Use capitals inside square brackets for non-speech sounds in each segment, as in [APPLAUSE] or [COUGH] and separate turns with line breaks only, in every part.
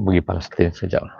pergi Palestin sekejap.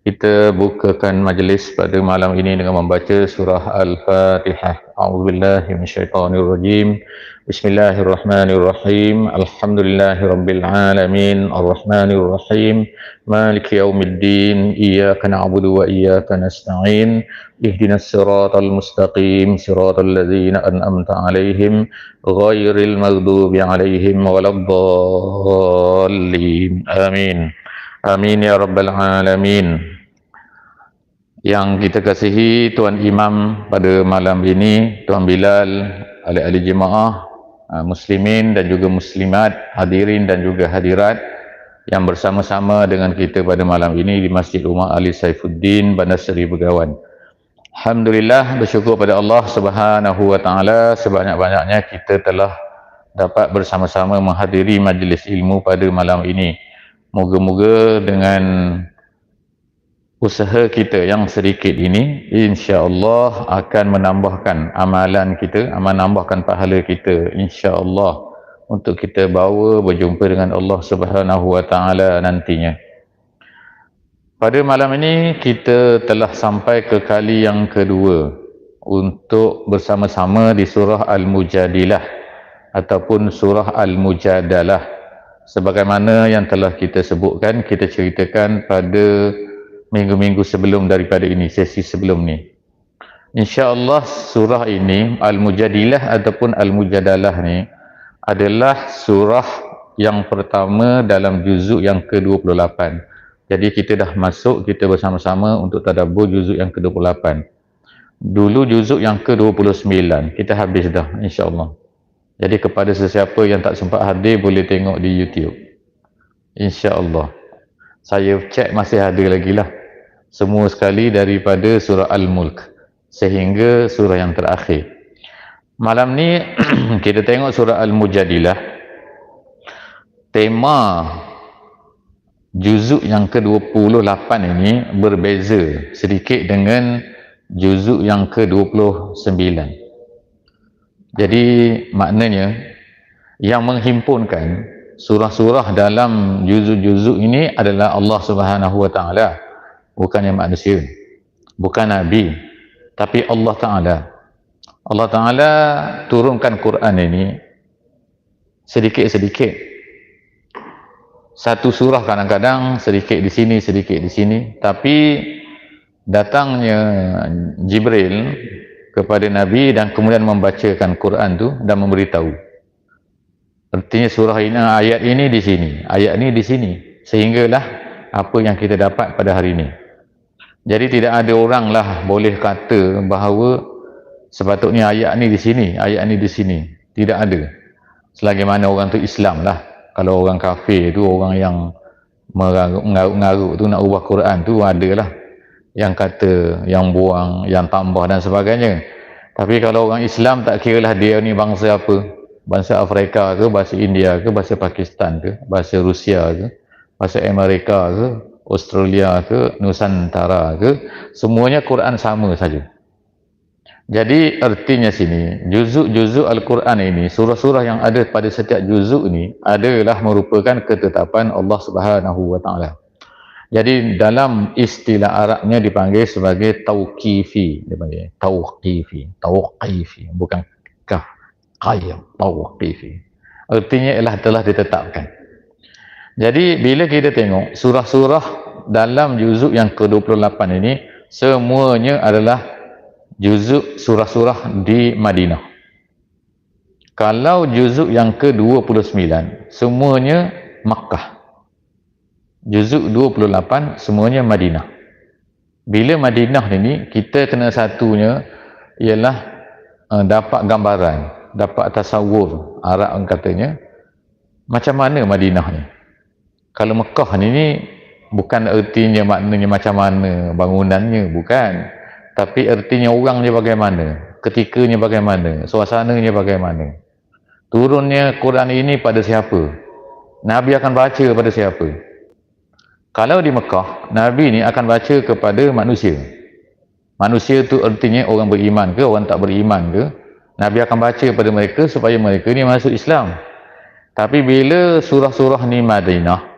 Kita bukakan majlis pada malam ini dengan membaca surah Al-Fatihah. A'udzubillahi minasyaitonirrajim. Bismillahirrahmanirrahim. Alhamdulillahirabbil alamin. Arrahmanirrahim. Maliki yaumiddin. Iyyaka na'budu wa iyyaka nasta'in. Ihdinas siratal mustaqim. Siratal ladzina an'amta 'alaihim ghairil maghdubi 'alaihim waladdallin. Amin. Amin ya rabbal alamin. Yang kita kasihi Tuan Imam pada malam ini, Tuan Bilal, ahli-ahli jemaah, ah, muslimin dan juga muslimat, hadirin dan juga hadirat yang bersama-sama dengan kita pada malam ini di Masjid Umar Ali Saifuddin, Bandar Seri Begawan. Alhamdulillah bersyukur pada Allah Subhanahu wa taala sebanyak-banyaknya kita telah dapat bersama-sama menghadiri majlis ilmu pada malam ini. Moga-moga dengan usaha kita yang sedikit ini insya-Allah akan menambahkan amalan kita, menambahkan pahala kita insya-Allah untuk kita bawa berjumpa dengan Allah Subhanahu wa taala nantinya. Pada malam ini kita telah sampai ke kali yang kedua untuk bersama-sama di surah Al-Mujadilah ataupun surah Al-Mujadalah sebagaimana yang telah kita sebutkan kita ceritakan pada minggu-minggu sebelum daripada ini sesi sebelum ni. Insyaallah surah ini al-mujadilah ataupun al-mujadalah ni adalah surah yang pertama dalam juzuk yang ke-28 jadi kita dah masuk kita bersama-sama untuk tadabbur juzuk yang ke-28 dulu juzuk yang ke-29 kita habis dah insyaallah jadi kepada sesiapa yang tak sempat hadir boleh tengok di YouTube. Insya-Allah. Saya cek masih ada lagi lah. Semua sekali daripada surah Al-Mulk sehingga surah yang terakhir. Malam ni [CLEARS THROAT] kita tengok surah Al-Mujadilah. Tema juzuk yang ke-28 ini berbeza sedikit dengan juzuk yang ke-29. Jadi maknanya yang menghimpunkan surah-surah dalam juzuk-juzuk ini adalah Allah Subhanahu Wa Taala, bukannya manusia, bukan nabi, tapi Allah Taala. Allah Taala turunkan Quran ini sedikit-sedikit. Satu surah kadang-kadang sedikit di sini, sedikit di sini, tapi datangnya Jibril kepada Nabi dan kemudian membacakan Quran tu dan memberitahu. Artinya surah ini ayat ini di sini, ayat ini di sini sehinggalah apa yang kita dapat pada hari ini. Jadi tidak ada orang lah boleh kata bahawa sepatutnya ayat ini di sini, ayat ini di sini. Tidak ada. Selagi mana orang tu Islam lah. Kalau orang kafir tu orang yang mengaruk-ngaruk tu nak ubah Quran tu ada lah yang kata, yang buang, yang tambah dan sebagainya. Tapi kalau orang Islam tak kira lah dia ni bangsa apa. Bangsa Afrika ke, bahasa India ke, bahasa Pakistan ke, bahasa Rusia ke, bahasa Amerika ke, Australia ke, Nusantara ke, semuanya Quran sama saja. Jadi artinya sini, juzuk-juzuk Al-Quran ini, surah-surah yang ada pada setiap juzuk ini adalah merupakan ketetapan Allah Subhanahu Wa Taala. Jadi dalam istilah Arabnya dipanggil sebagai tauqifi, dipanggil tauqifi, tauqifi, bukan kaf, qayyim, tauqifi. Artinya ialah telah ditetapkan. Jadi bila kita tengok surah-surah dalam juzuk yang ke-28 ini semuanya adalah juzuk surah-surah di Madinah. Kalau juzuk yang ke-29, semuanya Makkah. Juzuk 28, semuanya Madinah. Bila Madinah ini, kita kena satunya ialah uh, dapat gambaran, dapat tasawur Arab katanya, macam mana Madinah ni. Kalau Mekah ni, ni bukan ertinya maknanya macam mana bangunannya, bukan. Tapi ertinya orangnya bagaimana, ketikanya bagaimana, suasananya bagaimana turunnya Quran ini pada siapa Nabi akan baca pada siapa kalau di Mekah Nabi ni akan baca kepada manusia. Manusia tu artinya orang beriman ke orang tak beriman ke Nabi akan baca pada mereka supaya mereka ni masuk Islam. Tapi bila surah-surah ni Madinah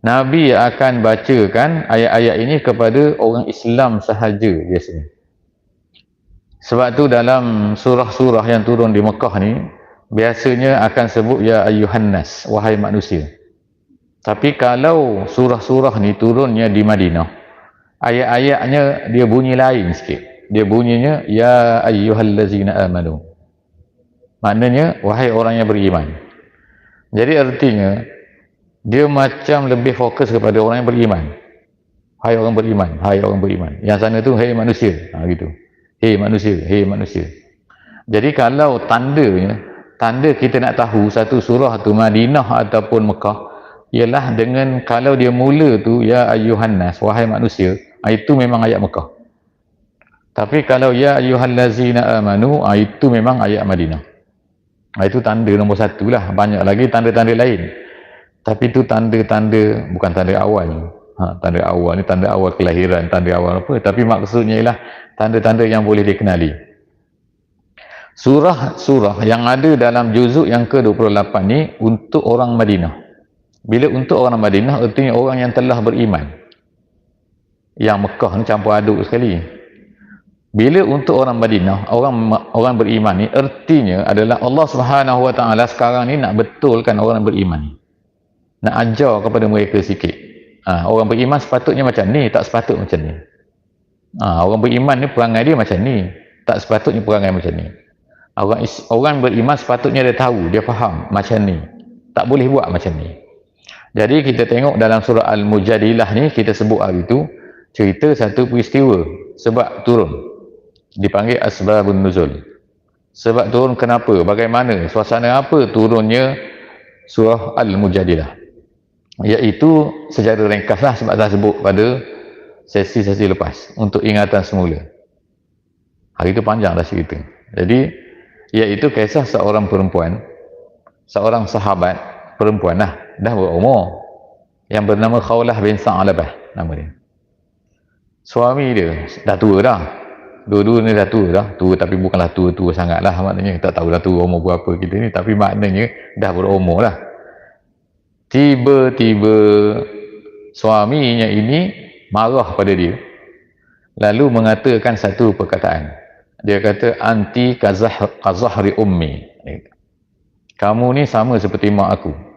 Nabi akan bacakan ayat-ayat ini kepada orang Islam sahaja biasanya. Sebab tu dalam surah-surah yang turun di Mekah ni biasanya akan sebut ya ayuhan nas wahai manusia tapi kalau surah-surah ni turunnya di Madinah ayat-ayatnya dia bunyi lain sikit. Dia bunyinya ya ayyuhallazina amanu. Maknanya wahai orang yang beriman. Jadi artinya dia macam lebih fokus kepada orang yang beriman. Hai orang beriman hai orang beriman. Yang sana tu hei manusia. Ha, gitu. Hei manusia hei manusia. Jadi kalau tandanya tanda kita nak tahu satu surah tu Madinah ataupun Mekah ialah dengan kalau dia mula tu ya ayyuhan nas wahai manusia ah, itu memang ayat Mekah. Tapi kalau ya ayyuhal lazina amanu ah, itu memang ayat Madinah. Ah, itu tanda nombor satu lah. Banyak lagi tanda-tanda lain. Tapi itu tanda-tanda bukan tanda awal ha, tanda awal ni tanda awal kelahiran tanda awal apa. Tapi maksudnya ialah tanda-tanda yang boleh dikenali. Surah-surah yang ada dalam juzuk yang ke-28 ni untuk orang Madinah. Bila untuk orang Madinah, artinya orang yang telah beriman. Yang Mekah ni campur aduk sekali. Bila untuk orang Madinah, orang orang beriman ni, artinya adalah Allah Subhanahu Wa Taala sekarang ni nak betulkan orang beriman ni. Nak ajar kepada mereka sikit. Ha, orang beriman sepatutnya macam ni, tak sepatut macam ni. Ha, orang beriman ni perangai dia macam ni. Tak sepatutnya perangai macam ni orang orang beriman sepatutnya dia tahu dia faham macam ni tak boleh buat macam ni jadi kita tengok dalam surah Al-Mujadilah ni kita sebut hari tu cerita satu peristiwa sebab turun. Dipanggil Asbabun Nuzul. Sebab turun kenapa? Bagaimana? Suasana apa turunnya surah Al-Mujadilah? Iaitu secara ringkas lah sebab saya sebut pada sesi-sesi lepas untuk ingatan semula. Hari itu panjang dah cerita. Jadi iaitu kisah seorang perempuan seorang sahabat perempuan lah. Dah berumur yang bernama Khawlah bin Sa'alabah nama dia. Suami dia dah tua dah. Dua-dua ni dah tua dah. Tua tapi bukanlah tua-tua sangat lah maknanya. Tak tahu dah tua umur berapa kita ni. Tapi maknanya dah berumur lah. Tiba-tiba suaminya ini marah pada dia. Lalu mengatakan satu perkataan. Dia kata anti kazah kazahri ummi. Kamu ni sama seperti mak aku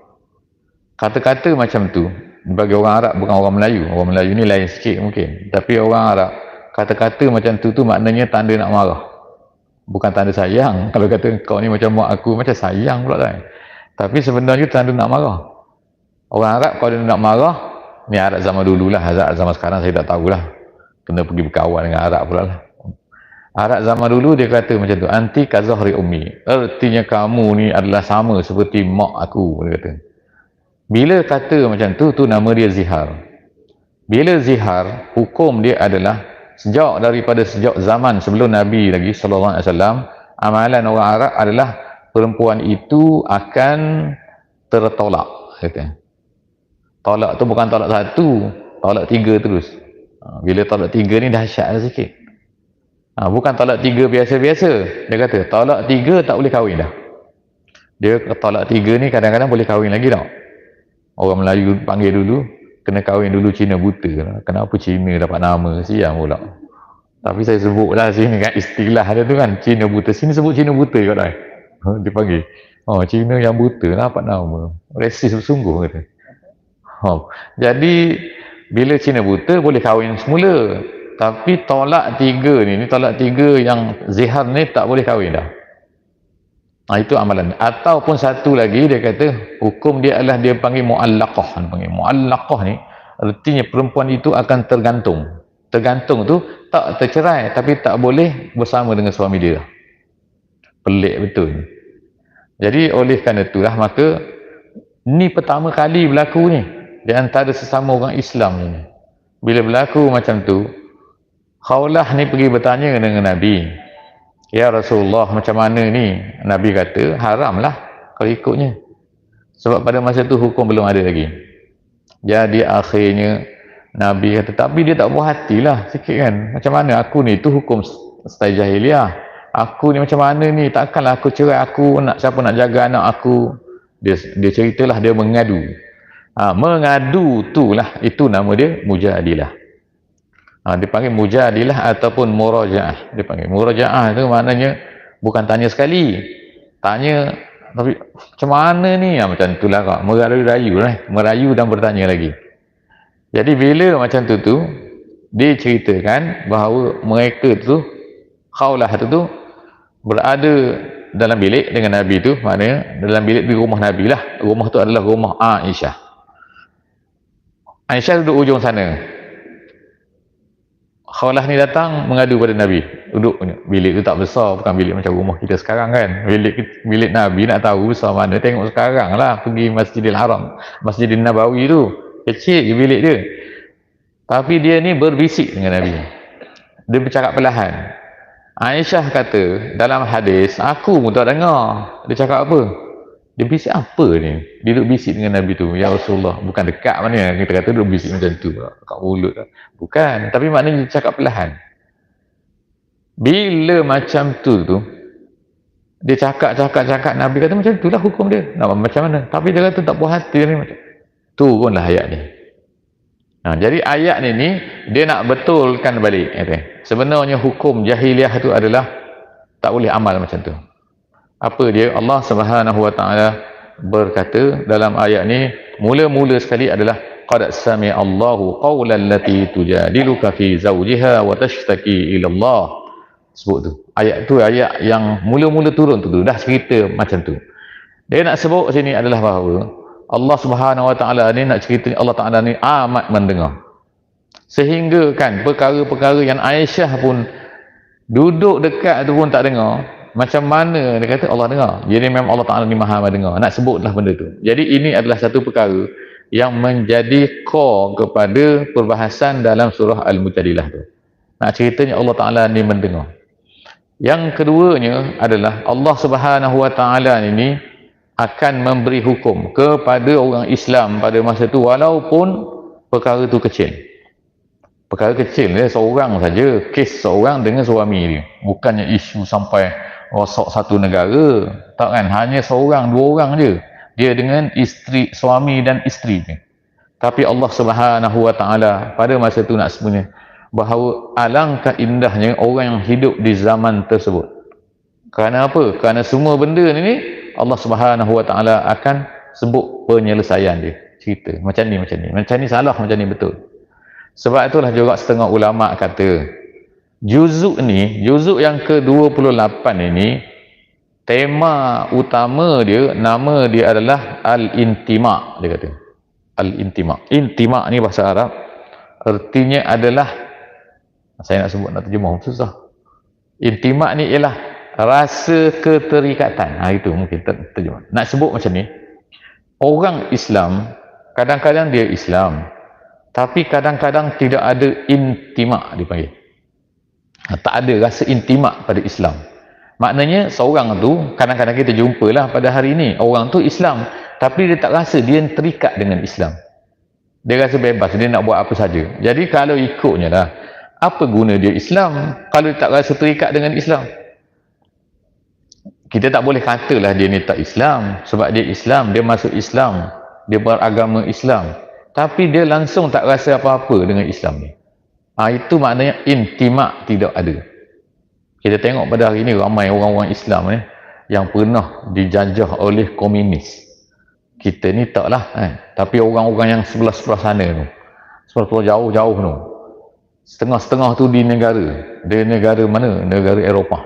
kata-kata macam tu bagi orang Arab bukan orang Melayu. Orang Melayu ni lain sikit mungkin. Tapi orang Arab kata-kata macam tu tu maknanya tanda nak marah. Bukan tanda sayang. [LAUGHS] Kalau kata kau ni macam mak aku macam sayang pula kan. Tapi sebenarnya tanda nak marah. Orang Arab kalau dia nak marah ni Arab zaman dululah. Arab zaman sekarang saya tak tahulah. Kena pergi berkawan dengan Arab pula lah. Arab zaman dulu dia kata macam tu anti kazahri ummi. Artinya kamu ni adalah sama seperti mak aku dia kata bila kata macam tu tu nama dia zihar bila zihar hukum dia adalah sejak daripada sejak zaman sebelum Nabi lagi sallallahu alaihi wasallam amalan orang Arab adalah perempuan itu akan tertolak kata tolak tu bukan tolak satu tolak tiga terus ha, bila tolak tiga ni dahsyat lah sikit Ha, bukan talak tiga biasa-biasa. Dia kata, talak tiga tak boleh kahwin dah. Dia talak tiga ni kadang-kadang boleh kahwin lagi tau. Orang Melayu panggil dulu, kena kahwin dulu Cina buta. Kenapa Cina dapat nama? Siang pula. Tapi saya sebut lah sini kan istilah dia tu kan. Cina buta. Sini sebut Cina buta kat dah. [LAUGHS] Dia panggil. Oh, Cina yang buta lah dapat nama. Resis bersungguh kata. Oh. Jadi, bila Cina buta boleh kahwin semula tapi tolak tiga ni ni tolak tiga yang zihar ni tak boleh kahwin dah ha, itu amalan. Ataupun satu lagi dia kata hukum dia adalah dia panggil mu'allaqah. Dia panggil mu'allaqah ni artinya perempuan itu akan tergantung. Tergantung tu tak tercerai tapi tak boleh bersama dengan suami dia. Pelik betul jadi oleh kerana itulah maka ni pertama kali berlaku ni di antara sesama orang Islam ni. Bila berlaku macam tu Khawlah ni pergi bertanya dengan Nabi Ya Rasulullah macam mana ni? Nabi kata haram lah kalau ikutnya. Sebab pada masa tu hukum belum ada lagi. Jadi akhirnya Nabi kata tapi dia tak buat hatilah sikit kan. Macam mana aku ni? Tu hukum style jahiliah. Aku ni macam mana ni? Takkanlah aku cerai aku nak siapa nak jaga anak aku. Dia dia ceritalah dia mengadu. Ha, mengadu tu lah. Itu nama dia mujadilah ha, dia panggil mujadilah ataupun murajaah. Dia panggil murajaah tu maknanya bukan tanya sekali. Tanya tapi macam mana ni? Ha, macam tu lah kak. Merayu-rayu lah. Merayu dan bertanya lagi. Jadi bila macam tu tu dia ceritakan bahawa mereka tu khawlah tu tu berada dalam bilik dengan Nabi tu. Maknanya dalam bilik di rumah Nabi lah. Rumah tu adalah rumah Aisyah. Aisyah duduk ujung sana Khawalah ni datang mengadu pada Nabi. Duduk bilik tu tak besar bukan bilik macam rumah kita sekarang kan. Bilik bilik Nabi nak tahu besar mana. Tengok sekarang lah pergi Masjidil Haram Masjidil Nabawi tu. Kecil je bilik dia. Tapi dia ni berbisik dengan Nabi. Dia bercakap perlahan. Aisyah kata dalam hadis aku pun tak dengar. Dia cakap apa dia bisik apa ni? Dia duduk bisik dengan Nabi tu. Ya Rasulullah bukan dekat mana kita kata duduk bisik macam tu. Kat mulut lah. bukan tapi maknanya dia cakap perlahan. Bila macam tu tu dia cakap-cakap-cakap Nabi kata macam tu lah hukum dia. Nak macam mana? Tapi dia kata tak puas hati ni. Macam turunlah ayat ni. Nah, jadi ayat ni ni dia nak betulkan balik kata. Sebenarnya hukum jahiliah itu adalah tak boleh amal macam tu. Apa dia? Allah Subhanahu Wa Taala berkata dalam ayat ni mula-mula sekali adalah qad sami Allahu qawlan lati tujadiluka fi zawjiha wa tashtaki ila Allah. Sebut tu. Ayat tu ayat yang mula-mula turun tu, tu dah cerita macam tu. Dia nak sebut sini adalah bahawa Allah Subhanahu Wa Taala ni nak cerita Allah Taala ni amat mendengar. Sehingga kan perkara-perkara yang Aisyah pun duduk dekat tu pun tak dengar, macam mana dia kata Allah dengar. Jadi memang Allah Taala ni Maha mendengar. Nak sebutlah benda tu. Jadi ini adalah satu perkara yang menjadi core kepada perbahasan dalam surah Al-Mujadilah tu. Nak ceritanya Allah Taala ni mendengar. Yang keduanya adalah Allah Subhanahu Wa Taala ini akan memberi hukum kepada orang Islam pada masa itu walaupun perkara itu kecil perkara kecil dia seorang saja kes seorang dengan suami dia bukannya isu sampai rosak satu negara tak kan? Hanya seorang dua orang je. Dia dengan isteri suami dan isteri dia tapi Allah Subhanahu wa taala pada masa itu nak sebenarnya bahawa alangkah indahnya orang yang hidup di zaman tersebut. Kerana apa? Kerana semua benda ni Allah Subhanahu Wa Taala akan sebut penyelesaian dia. Cerita. Macam ni macam ni. Macam ni salah macam ni betul. Sebab itulah juga setengah ulama kata juzuk ni juzuk yang ke-28 ini tema utama dia nama dia adalah al-intima dia kata. Al-intima. Intima ni bahasa Arab artinya adalah saya nak sebut nak terjemah susah. Intima ni ialah rasa keterikatan. Ha, itu mungkin ter terjemah. Nak sebut macam ni orang Islam kadang-kadang dia Islam tapi kadang-kadang tidak ada intimak dipanggil ha, tak ada rasa intimak pada Islam. Maknanya seorang tu kadang-kadang kita jumpalah pada hari ini orang tu Islam. Tapi dia tak rasa dia terikat dengan Islam. Dia rasa bebas dia nak buat apa saja. Jadi kalau ikutnya lah apa guna dia Islam kalau dia tak rasa terikat dengan Islam? Kita tak boleh katalah dia ni tak Islam sebab dia Islam, dia masuk Islam dia beragama Islam. Tapi dia langsung tak rasa apa-apa dengan Islam ni ha, itu maknanya intimak tidak ada. Kita tengok pada hari ni ramai orang-orang Islam ni yang pernah dijajah oleh komunis. Kita ni taklah eh. tapi orang-orang yang sebelah-sebelah sana tu sebelah-sebelah jauh-jauh tu setengah-setengah tu di negara. Di negara mana? Negara Eropah.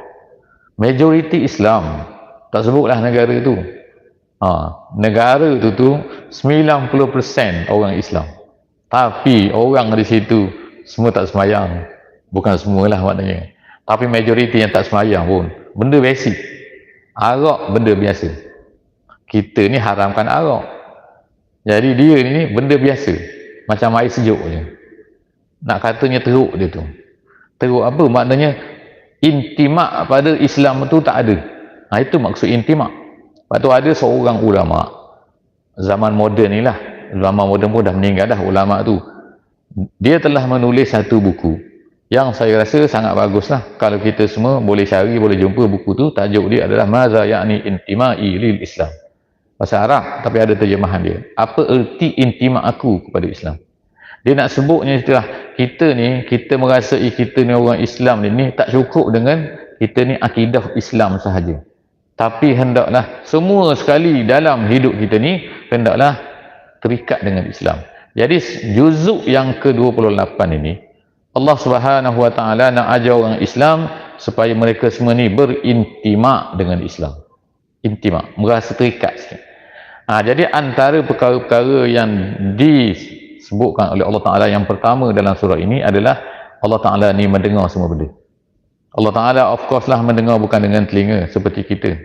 Majoriti Islam tak sebutlah negara tu. Ha, negara tu tu 90% orang Islam. Tapi orang di situ semua tak semayang. Bukan semualah maknanya. Tapi majoriti yang tak semayang pun benda basic. Arak benda biasa. Kita ni haramkan arak jadi dia ni benda biasa. Macam air sejuk je. Nak katanya teruk dia tu. Teruk apa? Maknanya intimak pada Islam tu tak ada. Ha, itu maksud intimak. Lepas tu ada seorang ulama zaman moden ni lah. Ulama moden pun dah meninggal dah ulama tu dia telah menulis satu buku. Yang saya rasa sangat bagus lah kalau kita semua boleh cari boleh jumpa buku tu tajuk dia adalah Maza Ya'ni Intimai Lil Islam. Bahasa Arab tapi ada terjemahan dia. Apa erti intimak aku kepada Islam? Dia nak sebutnya istilah kita ni kita merasai kita ni orang Islam ni, ni tak cukup dengan kita ni akidah Islam sahaja. Tapi hendaklah semua sekali dalam hidup kita ni hendaklah terikat dengan Islam jadi juzuk yang ke-28 ini Allah Subhanahu Wa Taala nak ajar orang Islam supaya mereka semua ni berintimak dengan Islam. Intimak, merasa terikat sikit. Ha, jadi antara perkara-perkara yang disebutkan oleh Allah Taala yang pertama dalam surah ini adalah Allah Taala ni mendengar semua benda. Allah Taala of course lah mendengar bukan dengan telinga seperti kita.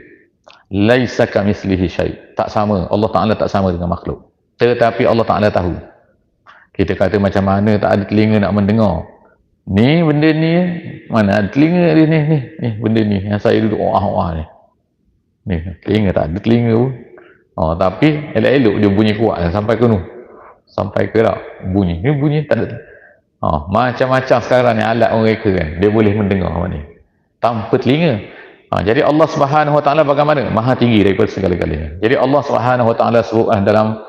Laisa kamislihi syai. Tak sama. Allah Taala tak sama dengan makhluk. Tetapi Allah Taala tahu. Kita kata macam mana tak ada telinga nak mendengar. Ni benda ni mana ada telinga dia ni ni ni benda ni yang saya duduk wah-wah ni. Ni telinga tak ada telinga pun. Oh tapi elok-elok dia bunyi kuat sampai ke nu. Sampai ke tak bunyi. Ni bunyi tak ada. Oh macam-macam sekarang ni alat orang reka kan. Dia boleh mendengar apa ni. Tanpa telinga. Ha, jadi Allah Subhanahu Wa Taala bagaimana? Maha tinggi daripada segala-galanya. Jadi Allah Subhanahu Wa Taala sebut dalam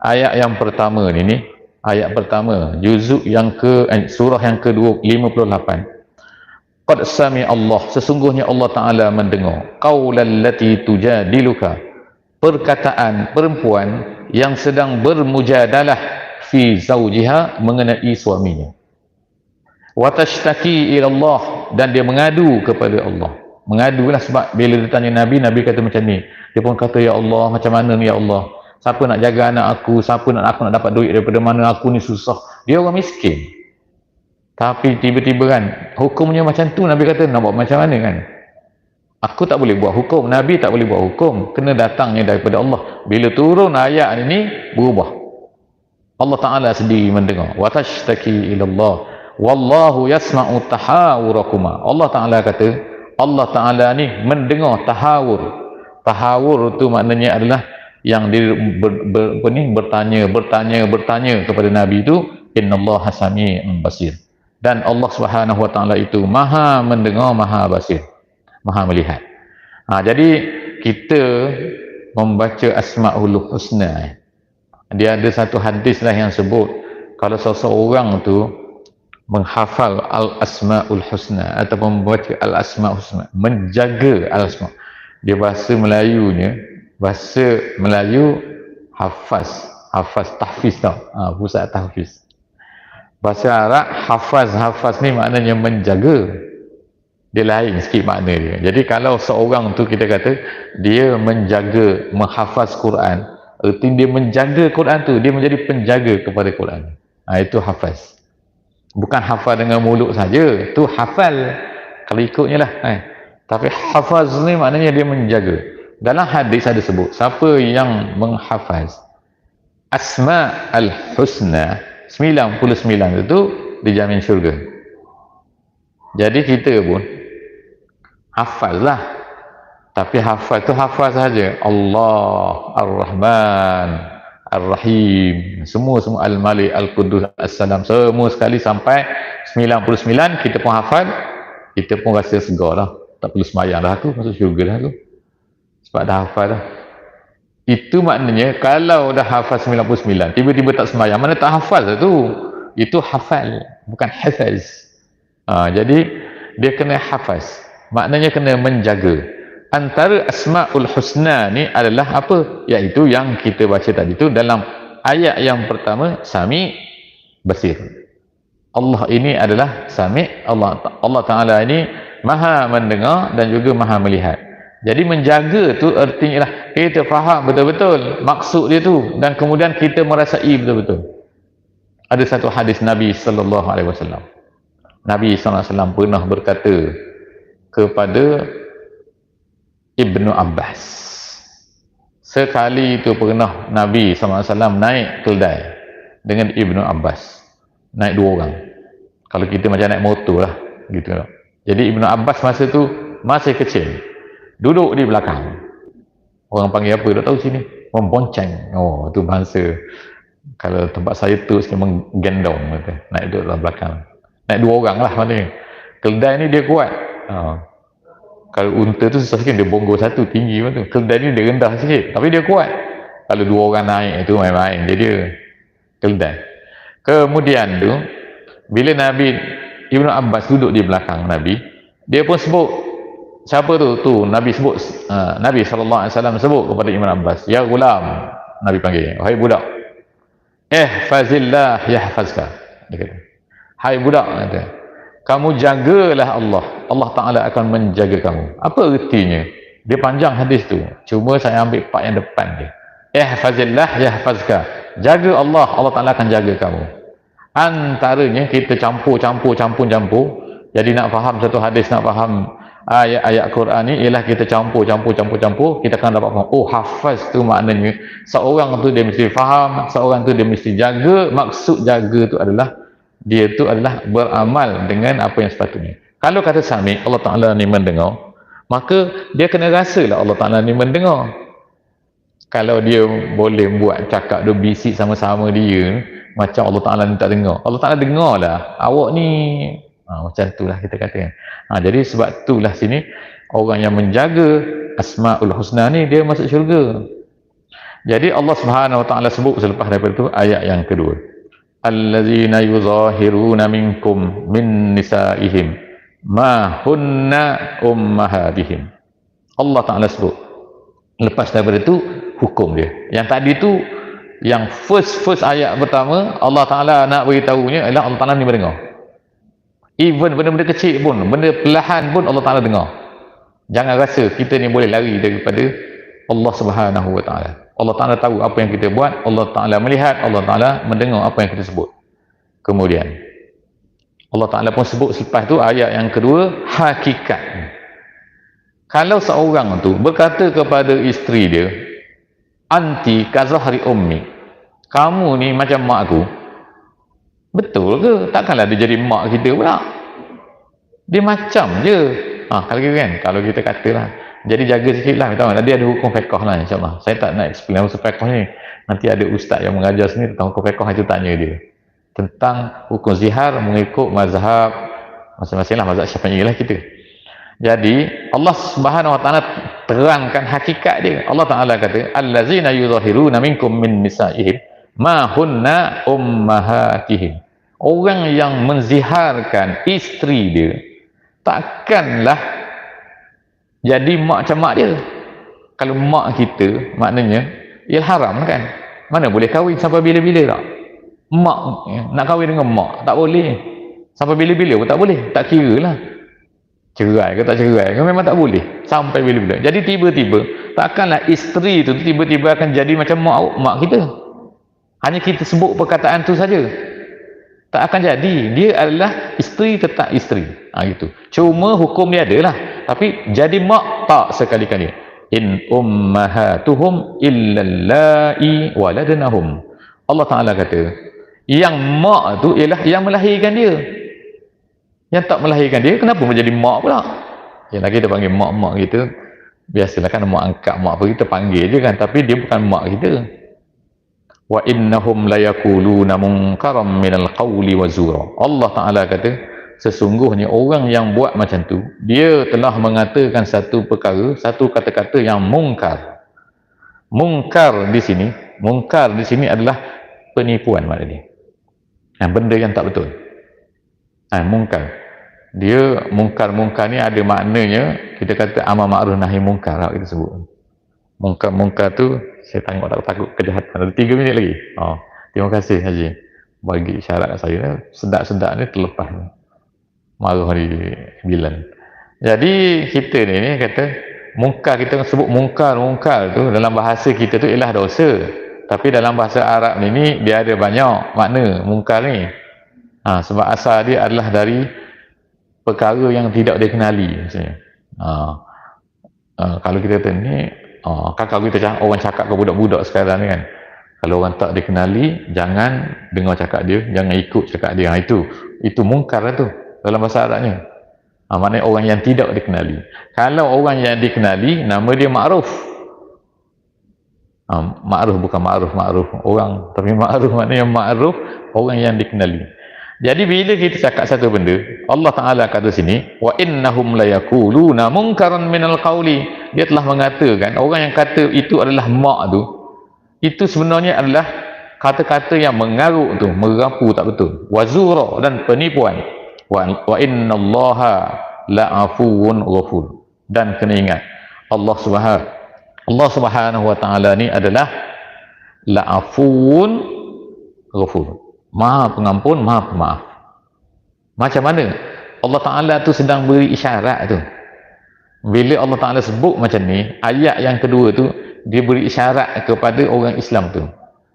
ayat yang pertama ni ni ayat pertama juzuk yang ke eh, surah yang ke-58 qad sami Allah sesungguhnya Allah taala mendengar. Qaulal lati tujadiluka perkataan perempuan yang sedang bermujadalah fi zaujiha mengenai suaminya. Wa tashtaki ila Allah dan dia mengadu kepada Allah. Mengadulah sebab bila ditanya Nabi Nabi kata macam ni. Dia pun kata ya Allah macam mana ni ya Allah siapa nak jaga anak aku? Siapa nak aku nak dapat duit daripada mana? Aku ni susah. Dia orang miskin. Tapi tiba-tiba kan hukumnya macam tu. Nabi kata nak buat macam mana kan? Aku tak boleh buat hukum. Nabi tak boleh buat hukum. Kena datangnya daripada Allah. Bila turun ayat ini berubah. Allah Ta'ala sendiri mendengar. Watashtaki ilallah. Wallahu yasma'u tahawurakuma. Allah Ta'ala kata Allah Ta'ala ni mendengar tahawur. Tahawur tu maknanya adalah yang dia ber, ber, ber, ni, bertanya bertanya bertanya kepada nabi itu innallaha sami'un basir. Dan Allah Subhanahu wa taala itu maha mendengar maha basir maha melihat. Ha, jadi kita membaca asmaul husna dia ada satu hadis lah yang sebut kalau seseorang tu menghafal al asmaul husna ataupun membaca al asmaul husna menjaga al asma dia bahasa Melayunya bahasa Melayu hafaz. Hafaz tahfiz tau. Ha, pusat tahfiz. Bahasa Arab hafaz. Hafaz ni maknanya menjaga. Dia lain sikit makna dia. Jadi kalau seorang tu kita kata dia menjaga menghafaz Quran erti dia menjaga Quran tu. Dia menjadi penjaga kepada Quran. Ha, itu hafaz. Bukan hafal dengan mulut saja. Tu hafal. Kalau ikutnya lah eh. tapi hafaz ni maknanya dia menjaga dalam hadis ada sebut siapa yang menghafaz asma al-husna 99 itu dijamin syurga. Jadi kita pun hafaz lah tapi hafaz tu hafaz saja. Allah Ar-Rahman Ar-Rahim. Semua semua Al-Malik Al-Qudus As-Salam semua sekali sampai 99 kita pun hafaz. Kita pun rasa segar lah tak perlu semayang dah aku masuk syurga dah aku sebab dah hafal dah. Itu maknanya kalau dah hafal 99 tiba-tiba tak sembahyang mana tak hafal tu itu hafal bukan hafaz. Ha, jadi dia kena hafaz. Maknanya kena menjaga. Antara asma'ul husna ni adalah apa? Iaitu yang kita baca tadi tu dalam ayat yang pertama sami basir. Allah ini adalah sami Allah Allah Taala ini maha mendengar dan juga maha melihat jadi menjaga tu artinya lah kita faham betul-betul maksud dia tu dan kemudian kita merasai betul-betul. Ada satu hadis Nabi sallallahu alaihi wasallam. Nabi sallallahu alaihi wasallam pernah berkata kepada Ibnu Abbas sekali itu pernah Nabi SAW naik keldai dengan Ibnu Abbas naik dua orang. Kalau kita macam naik motor lah gitu. Jadi Ibnu Abbas masa tu masih kecil duduk di belakang. Orang panggil apa tak tahu sini? Membonceng. Oh tu bahasa. Kalau tempat saya tu sikit menggendong kata. naik duduk dalam belakang. Naik dua orang lah maknanya keldai ni dia kuat. Oh kalau unta tu susah sikit dia bonggol satu tinggi tu keldai ni dia rendah sikit tapi dia kuat. Kalau dua orang naik itu main-main. Jadi dia keldai kemudian tu bila Nabi Ibn Abbas duduk di belakang Nabi dia pun sebut siapa tu? Tu Nabi sebut uh, Nabi SAW sebut kepada Ibn Abbas ya gulam Nabi panggil wahai budak eh fazillah yahfazka. Dia kata hai budak kata kamu jagalah Allah. Allah Ta'ala akan menjaga kamu. Apa ertinya? Dia panjang hadis tu. Cuma saya ambil part yang depan dia. Ihfazillah yahfazka. Jaga Allah Allah Ta'ala akan jaga kamu. Antaranya kita campur campur campur campur. Jadi nak faham satu hadis nak faham ayat-ayat Quran ni ialah kita campur campur campur campur. Kita akan dapat faham oh hafaz tu maknanya seorang tu dia mesti faham seorang tu dia mesti jaga. Maksud jaga tu adalah dia tu adalah beramal dengan apa yang sepatutnya. Kalau kata sami Allah Ta'ala ni mendengar maka dia kena rasa lah Allah Ta'ala ni mendengar. Kalau dia boleh buat cakap dia bisik sama-sama dia macam Allah Ta'ala ni tak dengar. Allah Ta'ala dengar lah awak ni ha, macam tu lah kita kata ha, jadi sebab tu lah sini orang yang menjaga Asma'ul Husna ni dia masuk syurga. Jadi Allah Subhanahu Wa Ta'ala sebut selepas daripada tu ayat yang kedua. Allazina yuzahiruna minkum min nisaihim ma hunna ummahatihim. Allah Ta'ala sebut. Lepas daripada itu hukum dia. Yang tadi tu yang first first ayat pertama Allah Ta'ala nak beritahunya ialah Allah Ta'ala ni mendengar even benda-benda kecil pun benda perlahan pun Allah Ta'ala dengar. Jangan rasa kita ni boleh lari daripada Allah Subhanahu Wa Ta'ala. Allah Ta'ala tahu apa yang kita buat Allah Ta'ala melihat Allah Ta'ala mendengar apa yang kita sebut. Kemudian Allah Ta'ala pun sebut selepas tu ayat yang kedua hakikat. Kalau seorang tu berkata kepada isteri dia anti kazahri ummi kamu ni macam mak aku betul ke? Takkanlah dia jadi mak kita pula. Dia macam je. Ha, kalau kita kan kalau kita katalah jadi jaga sikit lah. Tahu nanti ada hukum fiqh lah insyaAllah. Saya tak nak explain hukum fiqh ni. Nanti ada ustaz yang mengajar sini tentang hukum fiqh itu tanya dia tentang hukum zihar mengikut mazhab masing-masing lah mazhab syafi'i lah kita. Jadi Allah subhanahu wa ta'ala terangkan hakikat dia. Allah ta'ala kata allazina yuzahiruna minkum min nisa'ihim ma hunna ummahatihim orang yang menziharkan isteri dia takkanlah jadi mak macam mak dia. Kalau mak kita maknanya ia haram kan? Mana boleh kahwin sampai bila-bila tak? Mak nak kahwin dengan mak tak boleh. Sampai bila-bila pun tak boleh. Tak kira lah. Cerai ke tak cerai ke memang tak boleh. Sampai bila-bila. Jadi tiba-tiba takkanlah isteri tu tiba-tiba akan jadi macam mak mak kita hanya kita sebut perkataan tu saja. Tak akan jadi. Dia adalah isteri tetap isteri. Ha, gitu. cuma hukum dia adalah. Tapi jadi mak tak sekali-kali in ummahatuhum illallai waladnahum. Allah Ta'ala kata yang mak tu ialah yang melahirkan dia. Yang tak melahirkan dia kenapa menjadi mak pula? Yang lagi kita panggil mak-mak kita biasalah kan mak angkat mak apa kita panggil je kan. Tapi dia bukan mak kita wa innahum la yaquluna munkaram minal qawli wa zura. Allah taala kata sesungguhnya orang yang buat macam tu dia telah mengatakan satu perkara satu kata-kata yang mungkar. Mungkar di sini mungkar di sini adalah penipuan maknanya yang benda yang tak betul. Ha, mungkar. Dia mungkar-mungkar ni ada maknanya kita kata amal ma'ruf nahi mungkar kita sebut. Mungkar-mungkar tu saya tengok tak takut kejahatan. Ada tiga minit lagi. Oh, terima kasih Haji. Bagi isyarat kat saya. Sedap-sedap ni terlepas marah hari bilan. Jadi kita ni, ni kata mungkar kita sebut mungkar mungkar tu dalam bahasa kita tu ialah dosa. Tapi dalam bahasa Arab ni, ni dia ada banyak makna mungkar ni. Ha, sebab asal dia adalah dari perkara yang tidak dikenali maksudnya. Ha, ha, kalau kita kata ni ha, kakak kita cakap orang cakap ke budak-budak sekarang ni kan. Kalau orang tak dikenali jangan dengar cakap dia jangan ikut cakap dia. Ha, itu itu mungkar lah tu dalam bahasa Arabnya. Ha, maknanya orang yang tidak dikenali. Kalau orang yang dikenali nama dia ma'ruf. Ha, ma'ruf bukan ma'ruf ma'ruf orang. Tapi ma'ruf maknanya ma'ruf orang yang dikenali jadi bila kita cakap satu benda Allah Ta'ala kata sini wa innahum layakuluna munkaran minal qawli. Dia telah mengatakan orang yang kata itu adalah mak tu itu sebenarnya adalah kata-kata yang mengaruk tu merapu tak betul. Wazura dan penipuan. Wa, wa innallaha la'afuun ghafur. Dan kena ingat Allah Subhanahu Allah Subhanahu wa taala ni adalah la'afuun ghafur maha pengampun maha pemaaf. Macam mana? Allah taala tu sedang beri isyarat tu. Bila Allah taala sebut macam ni ayat yang kedua tu dia beri isyarat kepada orang Islam tu.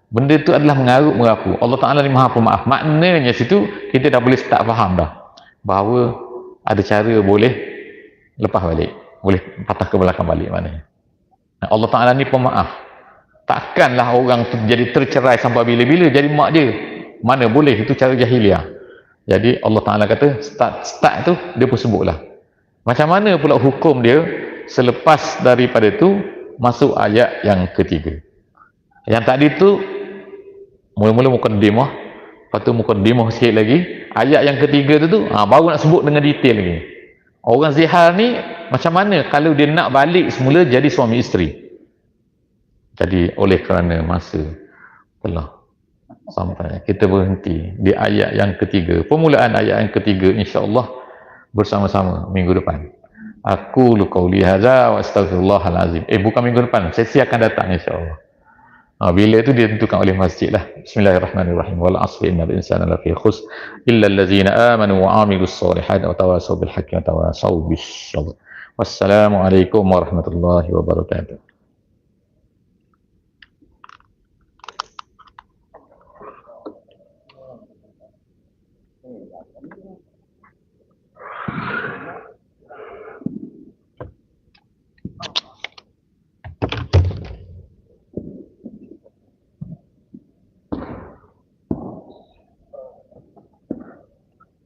Benda tu adalah mengarut merapu Allah taala ni maha pemaaf. Maknanya situ kita dah boleh start faham dah. Bahawa ada cara boleh lepas balik. Boleh patah ke belakang balik maknanya. Allah Ta'ala ni pemaaf. Takkanlah orang tu jadi tercerai sampai bila-bila jadi mak dia mana boleh itu cara jahiliah. Jadi Allah Ta'ala kata start, start tu dia pun sebutlah. Macam mana pula hukum dia selepas daripada tu masuk ayat yang ketiga? Yang tadi tu mula-mula mukaddimah lepas tu mukaddimah sikit lagi. Ayat yang ketiga tu tu ha, baru nak sebut dengan detail lagi. Orang zihar ni macam mana kalau dia nak balik semula jadi suami isteri? Jadi oleh kerana masa telah sampai kita berhenti di ayat yang ketiga permulaan ayat yang ketiga insyaAllah bersama-sama minggu depan aku lukauli haza wa astagfirullahalazim eh bukan minggu depan sesi akan datang insyaAllah Ha, bila itu ditentukan oleh masjid lah. Bismillahirrahmanirrahim. Wal asri innal insana lafi khus illa allazina amanu wa amilus solihat wa tawasaw bil haqqi wa tawasaw bis sabr. Wassalamualaikum warahmatullahi wabarakatuh.